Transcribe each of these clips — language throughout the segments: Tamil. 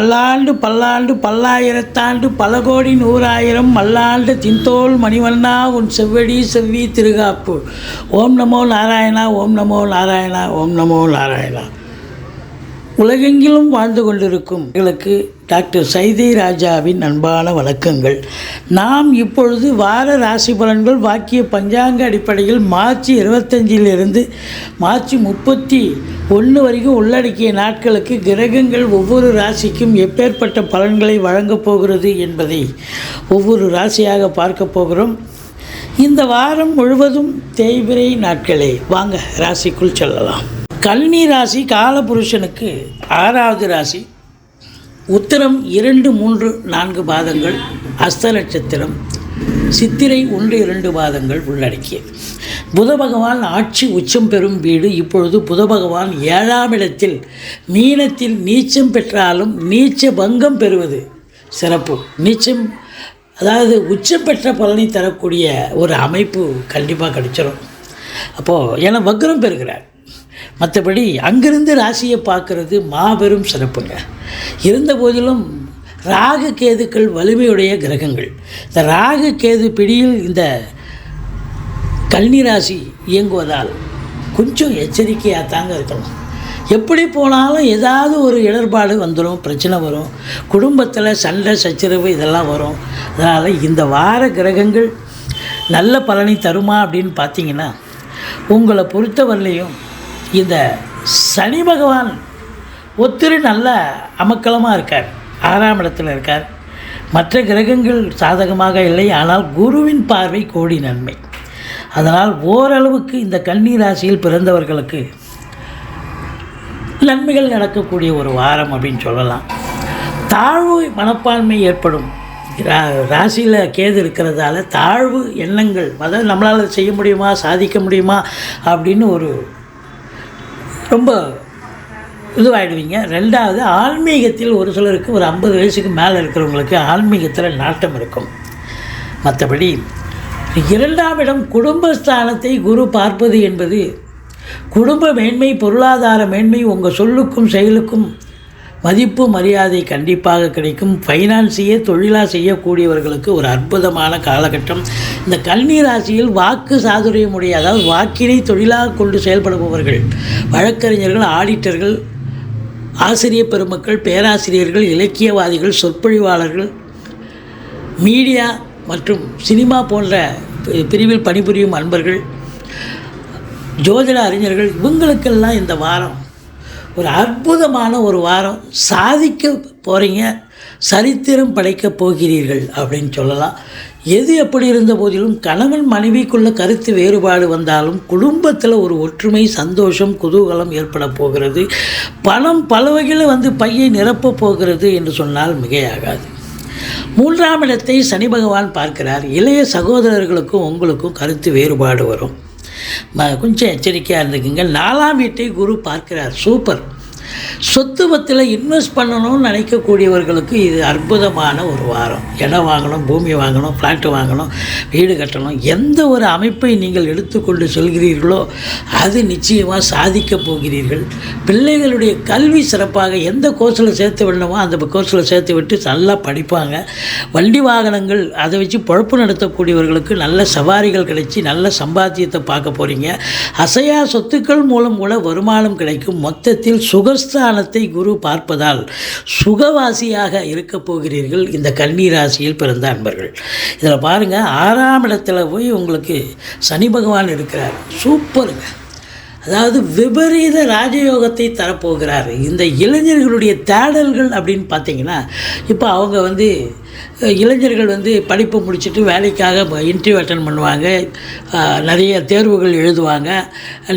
பல்லாண்டு பல்லாண்டு பல்லாயிரத்தாண்டு பல கோடி நூறாயிரம் மல்லாண்டு தின்தோல் மணிவண்ணா உன் செவ்வடி செவ்வி திருகாப்பு ஓம் நமோ நாராயணா ஓம் நமோ நாராயணா ஓம் நமோ நாராயணா. உலகெங்கிலும் வாழ்ந்து கொண்டிருக்கும் எங்களுக்கு டாக்டர் சைதை ராஜாவின் அன்பான வணக்கங்கள். நாம் இப்பொழுது வார ராசி பலன்கள் வாக்கிய பஞ்சாங்க அடிப்படையில் மார்ச் இருபத்தஞ்சிலிருந்து மார்ச் முப்பத்தி ஒன்று வரைக்கும் உள்ளடக்கிய நாட்களுக்கு கிரகங்கள் ஒவ்வொரு ராசிக்கும் எப்பேற்பட்ட பலன்களை வழங்கப் போகிறது என்பதை ஒவ்வொரு ராசியாக பார்க்க போகிறோம். இந்த வாரம் முழுவதும் தேய்பிரை நாட்களே. வாங்க ராசிக்குள் செல்லலாம். கல்னி ராசி காலபுருஷனுக்கு ஆறாவது ராசி உத்தரம் இரண்டு மூன்று நான்கு பாதங்கள் அஸ்த நட்சத்திரம் சித்திரை ஒன்று இரண்டு பாதங்கள் உள்ளடக்கியது. புத பகவான் ஆட்சி உச்சம் பெறும் வீடு. இப்பொழுது புத பகவான் ஏழாம் இடத்தில். மீனத்தில் நீச்சம் பெற்றாலும் நீச்ச பங்கம் பெறுவது சிறப்பு. நீச்சம் அதாவது உச்சம் பெற்ற பலனை தரக்கூடிய ஒரு அமைப்பு கண்டிப்பாக கிடைச்சிடும் அப்போது ஏன்னா வக்ரம் பெறுகிறார். மற்றபடி அங்கிருந்து ராசியை பார்க்குறது மாபெரும் சிறப்புங்க. இருந்த போதிலும் ராகு கேதுக்கள் வலிமையுடைய கிரகங்கள். இந்த ராகு கேது பிடியில் இந்த கல்னி ராசி இயங்குவதால் கொஞ்சம் எச்சரிக்கையாக தாங்க இருக்கணும். எப்படி போனாலும் ஏதாவது ஒரு இடர்பாடு வந்துடும் பிரச்சனை வரும். குடும்பத்தில் சண்டை சச்சரவு இதெல்லாம் வரும். அதனால் இந்த வார கிரகங்கள் நல்ல பலனை தருமா அப்படின்னு பார்த்தீங்கன்னா உங்களை பொறுத்தவரையிலையும் இந்த சனி பகவான் ஒத்திரு நல்ல அமக்கலமாக இருக்கார். ஆறாம் இடத்தில் இருக்கார். மற்ற கிரகங்கள் சாதகமாக இல்லை ஆனால் குருவின் பார்வை கோடி நன்மை. அதனால் ஓரளவுக்கு இந்த கன்னி ராசியில் பிறந்தவர்களுக்கு நன்மைகள் நடக்கக்கூடிய ஒரு வாரம் அப்படின்னு சொல்லலாம். தாழ்வு மனப்பான்மை ஏற்படும். ரா ராசியில் கேது இருக்கிறதால தாழ்வு எண்ணங்கள் அதாவது நம்மளால் செய்ய முடியுமா சாதிக்க முடியுமா அப்படின்னு ஒரு ரொம்ப இதுவாகிடுவீங்க ரெண்டாவது ஆன்மீகத்தில் ஒரு சிலருக்கு ஒரு ஐம்பது வயசுக்கு மேலே இருக்கிறவங்களுக்கு ஆன்மீகத்தில் நாட்டம் இருக்கும். மற்றபடி இரண்டாம் இடம் குடும்பஸ்தானத்தை குரு பார்ப்பது என்பது குடும்ப மேன்மை பொருளாதார மேன்மை உங்கள் சொல்லுக்கும் செயலுக்கும் மதிப்பு மரியாதை கண்டிப்பாக கிடைக்கும். ஃபைனான்ஸையே தொழிலாக செய்யக்கூடியவர்களுக்கு ஒரு அற்புதமான காலகட்டம். இந்த கல்வி ராசியில் வாக்கு சாதுரியமுடைய அதாவது வாக்கினை தொழிலாக கொண்டு செயல்படுபவர்கள் வழக்கறிஞர்கள் ஆடிட்டர்கள் ஆசிரியர் பெருமக்கள் பேராசிரியர்கள் இலக்கியவாதிகள் சொற்பொழிவாளர்கள் மீடியா மற்றும் சினிமா போன்ற பிரிவில் பணிபுரியும் அன்பர்கள் ஜோதிட அறிஞர்கள் இவங்களுக்கெல்லாம் இந்த வாரம் ஒரு அற்புதமான ஒரு வாரம் சாதிக்க போகிறீங்க சரித்திரம் படைக்கப் போகிறீர்கள் அப்படின்னு சொல்லலாம். எது எப்படி இருந்த போதிலும் கணவன் மனைவிக்குள்ள கருத்து வேறுபாடு வந்தாலும் குடும்பத்தில் ஒரு ஒற்றுமை சந்தோஷம் குதூகலம் ஏற்பட போகிறது. பணம் பல வகையில் வந்து பையை நிரப்பப் போகிறது என்று சொன்னால் மிகையாகாது. மூன்றாம் இடத்தை சனி பகவான் பார்க்கிறார். இளைய சகோதரர்களுக்கும் உங்களுக்கும் கருத்து வேறுபாடு வரும். கொஞ்சம் எச்சரிக்கையாக இருந்துக்குங்க. நாலாம் வீட்டை குரு பார்க்கிறார். சூப்பர். சொத்துவத்தில் இன்வெஸ்ட் பண்ணணும்னு நினைக்கக்கூடியவர்களுக்கு இது அற்புதமான ஒரு வாரம். இடம் வாங்கணும் பூமி வாங்கணும் ஃப்ளாட்டு வாங்கணும் வீடு கட்டணும். எந்த ஒரு அமைப்பை நீங்கள் எடுத்துக்கொண்டு செல்கிறீர்களோ அது நிச்சயமாக சாதிக்கப் போகிறீர்கள். பிள்ளைகளுடைய கல்வி சிறப்பாக எந்த கோர்ஸில் சேர்த்து விடணுமோ அந்த கோர்ஸில் சேர்த்து விட்டு நல்லா படிப்பாங்க. வண்டி வாகனங்கள் அதை வச்சு பொழப்பு நடத்தக்கூடியவர்களுக்கு நல்ல சவாரிகள் கிடைச்சி நல்ல சம்பாத்தியத்தை பார்க்க போகிறீங்க அசையா சொத்துக்கள் மூலம் கூட வருமானம் கிடைக்கும். மொத்தத்தில் சுகஸ்தானத்தை குரு பார்ப்பதால் சுகவாசியாக இருக்கப் போகிறீர்கள் இந்த கன்னி ராசியில் பிறந்த அன்பர்கள். இதில் பாருங்கள் ஆறாம் இடத்துல போய் உங்களுக்கு சனி பகவான் இருக்கிறார். சூப்பருங்க. அதாவது விபரீத ராஜயோகத்தை தரப்போகிறார். இந்த இளைஞர்களுடைய தேடல்கள் அப்படின்னு பார்த்தீங்கன்னா இப்போ அவங்க வந்து இளைஞர்கள் வந்து படிப்பை முடிச்சுட்டு வேலைக்காக இன்டர்வியூ அட்டன் பண்ணுவாங்க. நிறைய தேர்வுகள் எழுதுவாங்க.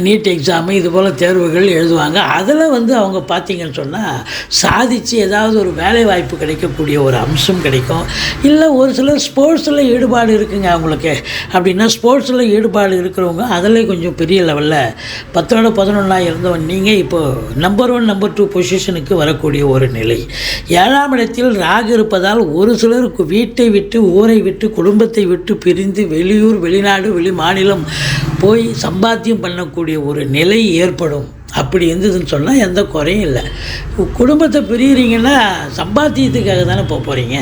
நீட் எக்ஸாமு இது போல் தேர்வுகள் எழுதுவாங்க. அதில் வந்து அவங்க பார்த்தீங்கன்னு சொன்னால் சாதித்து ஏதாவது ஒரு வேலை வாய்ப்பு கிடைக்கக்கூடிய ஒரு அம்சம் கிடைக்கும். இல்லை ஒரு சிலர் ஸ்போர்ட்ஸில் ஈடுபாடு இருக்குங்க அவங்களுக்கு. அப்படின்னா ஸ்போர்ட்ஸில் ஈடுபாடு இருக்கிறவங்க அதில் கொஞ்சம் பெரிய லெவலில் பத்தோட பதினொன்றா இருந்தவன் நீங்கள் இப்போது நம்பர் ஒன் நம்பர் டூ பொசிஷனுக்கு வரக்கூடிய ஒரு நிலை. ஏழாம் இடத்தில் ராகு இருப்பதால் ஒரு சில சிலர் வீட்டை விட்டு ஊரை விட்டு குடும்பத்தை விட்டு பிரிந்து வெளியூர் வெளிநாடு வெளி மாநிலம் போய் சம்பாத்தியம் பண்ணக்கூடிய ஒரு நிலை ஏற்படும். அப்படி இருந்ததுன்னு சொன்னால் எந்த குறையும் இல்லை. குடும்பத்தை பிரிகிறீங்கன்னா சம்பாத்தியத்துக்காக தானே போக போகிறீங்க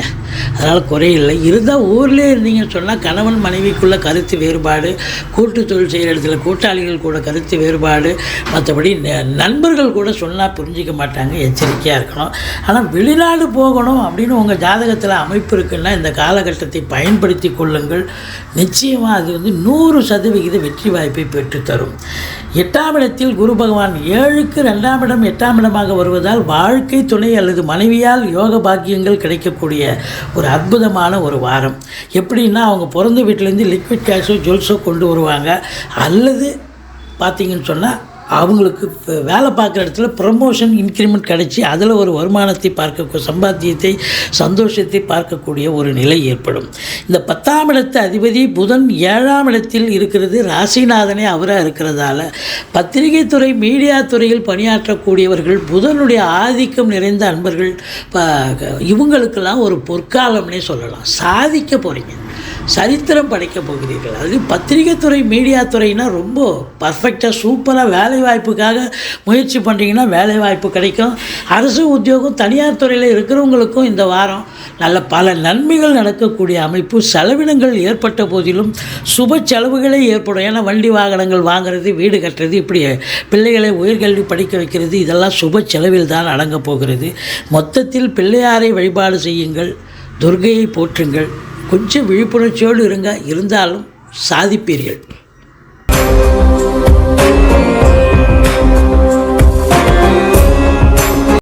அதனால் குறையில்லை இருந்தால் ஊர்லேயே இருந்தீங்கன்னு சொன்னால் கணவன் மனைவிக்குள்ள கருத்து வேறுபாடு கூட்டு தொழில் செய்கிற இடத்துல கூட்டாளிகள் கூட கருத்து வேறுபாடு மற்றபடி ந- நண்பர்கள் கூட சொன்னால் புரிஞ்சிக்க மாட்டாங்க எச்சரிக்கையாக இருக்கணும். ஆனால் வெளிநாடு போகணும் அப்படின்னு உங்கள் ஜாதகத்தில் அமைப்பு இருக்குன்னா இந்த காலகட்டத்தை பயன்படுத்தி கொள்ளுங்கள். நிச்சயமாக அது வந்து நூறு சதவிகித வெற்றி வாய்ப்பை பெற்றுத்தரும் எட்டாம் இடத்தில் குரு பகவான் ஏழுக்கு ரெண்டாம் இடம் எட்டாம் இடமாக வருவதால் வாழ்க்கை துணை அல்லது மனைவியால் யோக பாக்கியங்கள் கிடைக்கக்கூடிய ஒரு அற்புதமான ஒரு வாரம். எப்படின்னா அவங்க பிறந்த வீட்டிலேருந்து லிக்விட் கேஷோ ஜுவல்ஸோ கொண்டு வருவாங்க. அல்லது பார்த்தீங்கன்னு சொன்னால் அவங்களுக்கு வேலை பார்க்குற இடத்துல ப்ரமோஷன் இன்க்ரிமெண்ட் கிடச்சி அதில் ஒரு வருமானத்தை பார்க்க சம்பாத்தியத்தை சந்தோஷத்தை பார்க்கக்கூடிய ஒரு நிலை ஏற்படும். இந்த பத்தாம் இடத்து அதிபதி புதன் ஏழாம் இடத்தில் இருக்கிறது ராசிநாதனே அவராக இருக்கிறதால பத்திரிகை துறை மீடியா துறையில் பணியாற்றக்கூடியவர்கள் புதனுடைய ஆதிக்கம் நிறைந்த அன்பர்கள் இவங்களுக்கெல்லாம் ஒரு பொற்காலம்னே சொல்லலாம். சாதிக்க போகிறீங்க சரித்திரம் படைக்க போகிறீர்கள். அது பத்திரிகை துறை மீடியா துறைனா ரொம்ப பர்ஃபெக்டாக சூப்பராக வேலை வாய்ப்புக்காக முயற்சி பண்ணுறீங்கன்னா வேலை வாய்ப்பு கிடைக்கும். அரசு உத்தியோகம் தனியார் துறையில் இருக்கிறவங்களுக்கும் இந்த வாரம் நல்ல பல நன்மைகள் நடக்கக்கூடிய அமைப்பு. செலவினங்கள் ஏற்பட்ட போதிலும் சுப செலவுகளே ஏற்படும். ஏன்னா வண்டி வாகனங்கள் வாங்குறது வீடு கட்டுறது இப்படி பிள்ளைகளை உயர்கல்வி படிக்க வைக்கிறது இதெல்லாம் சுப செலவில் தான் அடங்கப் போகிறது. மொத்தத்தில் பிள்ளையாரை வழிபாடு செய்யுங்கள். துர்கையை போற்றுங்கள். கொஞ்சம் விழிப்புணர்ச்சியோடு இருங்க. இருந்தாலும் சாதிப்பீர்கள்.